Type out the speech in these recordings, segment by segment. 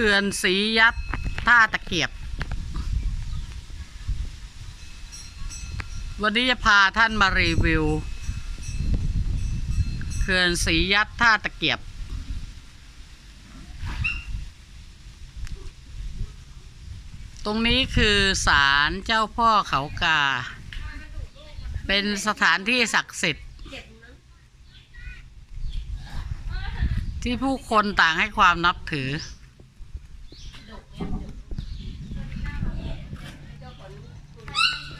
ขื่อนศรียัดท่าตะเกียบ วันนี้จะพาท่านมารีวิวเขื่อนศรียัดท่าตะเกียบ ตรงนี้คือศาลเจ้าพ่อเขากา เป็นสถานที่ศักดิ์สิทธิ์ที่ผู้คนต่างให้ความนับถือ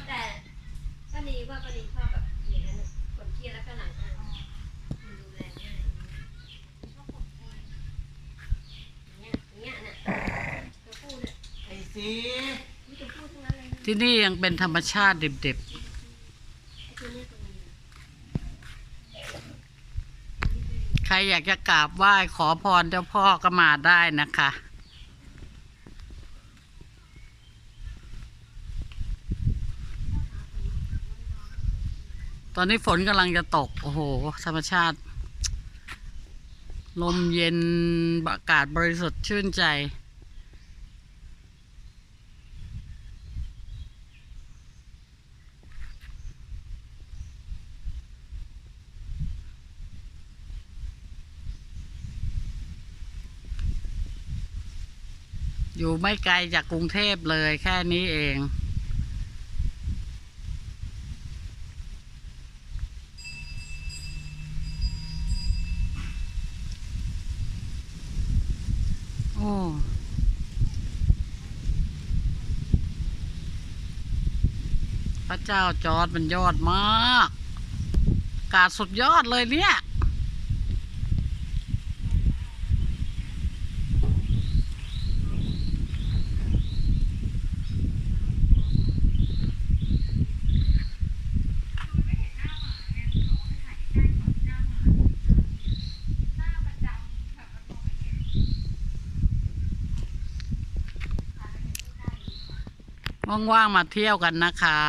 แต่ ป้านีว่าป้านีชอบแบบอย่างนั้นคนเครียดแล้วก็หลังอ่านมันดูแลง่ายอย่างเงี้ยอย่างเงี้ยน่ะจะพูดเนี่ยไอ้สีมันจะพูดทั้งนั้นเลยนะที่นี่ยังเป็นธรรมชาติดิบไอ้ตัวเนี้ยตัวนี้ๆ ใครอยากจะกราบไหว้ขอพรเจ้าพ่อก็มาได้นะคะ ตอนนี้ฝนกำลังจะตก โอ้โห ธรรมชาติ ลมเย็นอากาศบริสุทธิ์ชื่นใจ อยู่ไม่ไกลจากกรุงเทพเลยแค่นี้เอง อ้พระเจ้าจอร์ดมันยอดมาก กาศสุดยอดเลยเนี่ย ว่างๆมาเที่ยวกันนะคะ